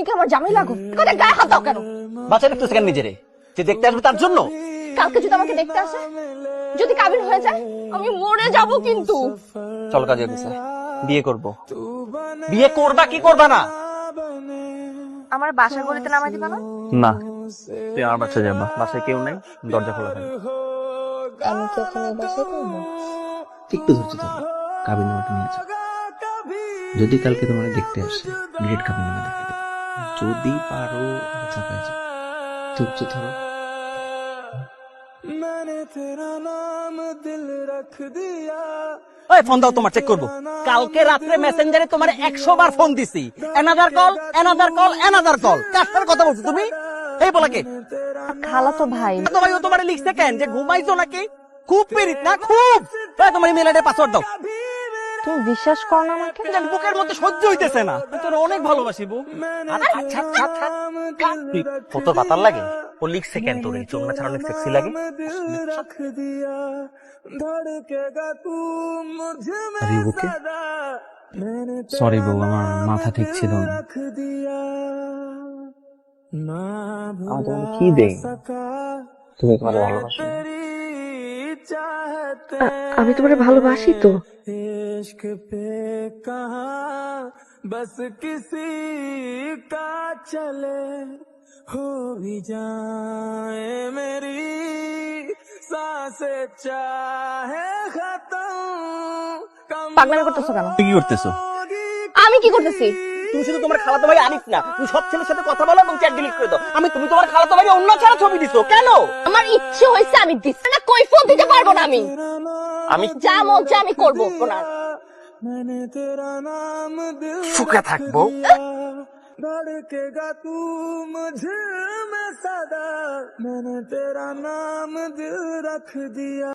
তুমি কি আমার জামাই লাগো? কোথায় গায়ে হাত দাও কেন? বাচ্চা দেখতেছে কেন নিজেরে? যে দেখতে আসবে তার জন্য? কালকে যদি আমাকে দেখতে আসে যদি কাবিল হয়ে যায় আমি মরে যাব কিন্তু। চল কাজে গেছে বিয়ে করব। বিয়ে করবা কি করবা না? আমার বাসা গলিতে নামাই দিবা না? না। তুই আমার বাচ্চা যাবা। বাসায় কেউ নাই দরজা খোলা থাকে আমি কি ওখানে বাসায় করব একটু ধৈর্য ধরো। কাবিন নামাটা নিয়ে যাও। যদি কালকে তোমার দেখতে আসে গ্রেট কাবিন নামা দেখে দেবে যদি পারো চাপায় যাও। ধৈর্য ধরো ওই ফোন দাও তোমার চেক করব। কালকে রাত্রে মেসেঞ্জারে তোমার একশো বার ফোন দিছি। Another call another call another call কার কথা বলছো তুমি? এই বলা কে? খালা তো ভাই। তো ভাই ও তোমার লিখছে কেন? যে ঘুমাইছো নাকি? খুব পিরিত না? খুব! তোমার ইমেল আইডি পাসওয়ার্ড দাও। তুমি বিশ্বাস করো না আমাকে জান বুকের মধ্যে সহ্য হইতেছে না। আমি তোর অনেক ভালোবাসি বউ। আচ্ছা আচ্ছা আচ্ছা কত বাতার লাগে? ও লিখছে কেন তোর এই চোখ না ছাড়া অনেক সেক্সি লাগে? আরে ওকে সরি বউ আমার মাথা ঠিক ছিল না। কি দেই তুমি তোমার ভালোবাসো? আমি তোমারে ভালোবাসি তো इश्क पे कहा बस किसी का चले हो भी जाए मेरी सांसे चाहे खत्म कम পাগলামি করতেছো কেন তুই কি করতেছো আমি কি করতেছি তুমি শুধু তোমার খালাতো ভাই আনিস না তুমি সব ছেলের সাথে কথা বলো এবং চ্যাট ডিলিট করে দাও আমি তুমি তোমার খালাতো ভাই অন্য ছাড়া ছবি দিছো কেন আমার ইচ্ছে হয়েছে আমি দিচ্ছি না আমি আমি যা মন চা আমি করবো ওনার मैंने तेरा नाम दिल সুখে থাকবো धड़केगा तू मुझे में सदा मैंने तेरा नाम दिल रख दिया